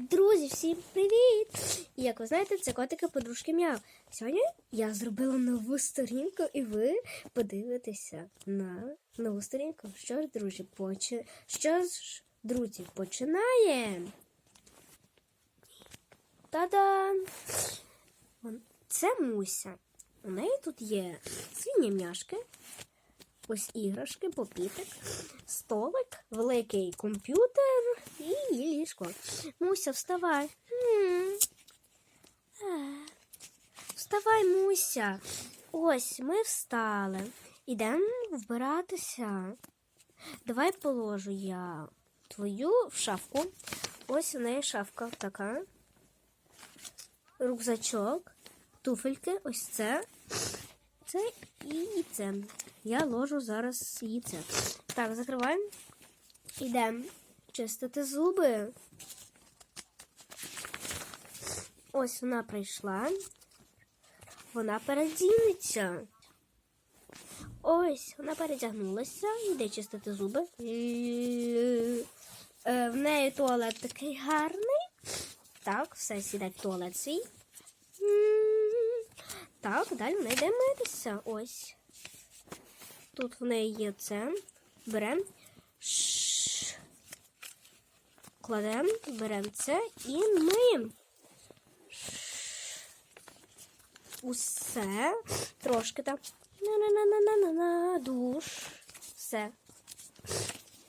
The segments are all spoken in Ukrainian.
Друзі, всім привіт! Як ви знаєте, це котики подружки Мяу. Сьогодні я зробила нову сторінку, і ви подивитеся на нову сторінку. Що ж, друзі, почи... Що ж, друзі, починаємо. Та-дам! Це Муся. У неї тут є свині м'яшки, ось іграшки, попітик, столик, великий комп'ютер ліжко. Муся, вставай. Вставай, Муся. Ось ми встали. Ідемо вбиратися. Давай положу я твою в шафку. Ось у неї шафка така. Рюкзачок, туфельки, ось це. Це і це. Я ложу зараз яйце. Так, закриваємо. Ідемо чистити зуби. Ось вона прийшла. Вона передінеться. Ось, вона передягнулася, йде чистити зуби. Е, В неї туалет такий гарний. Так, все сідать в туалет свій. Так, далі вона йде митися. Ось. Тут в неї є це. Беремо. Кладемо, беремо це і миємо. Усе. Трошки так. На-на-на-на-на-на. Душ. Все.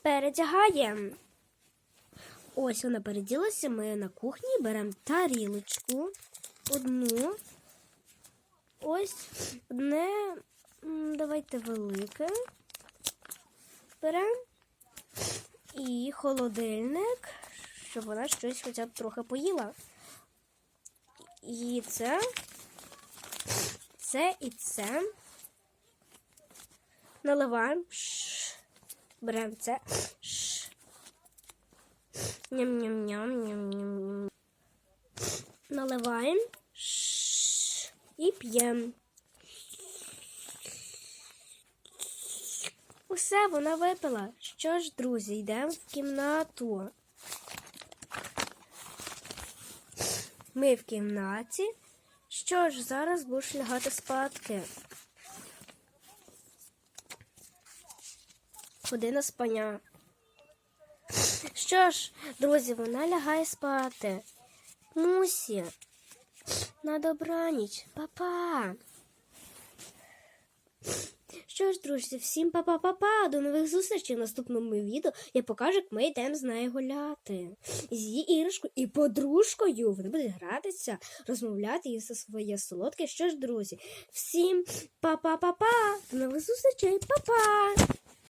Передягаємо. Ось вона переділася. Ми на кухні беремо тарілочку. Одну. Ось одне. Давайте велике. Беремо. І холодильник, щоб вона щось хоча б трохи поїла. І це, це і це. Наливаємо. Беремо це. Ням-ням-ням-ням-ням. Наливаємо. І п'ємо. Усе вона випила. Що ж, друзі, йдемо в кімнату. Ми в кімнаті. Що ж, зараз будеш лягати спадки. Година спання. Що ж, друзі, вона лягає спати. Мусі. На добраніч, Па-па. Що ж, друзі, всім па-па-па-па, До нових зустрічей в наступному відео. Я покажу, як ми йдемо з нею гуляти. З її іграшкою і подружкою. Вони будуть гратися, розмовляти і все своє солодке. Що ж, друзі, всім па-па-па-па, До нових зустрічей, па-па!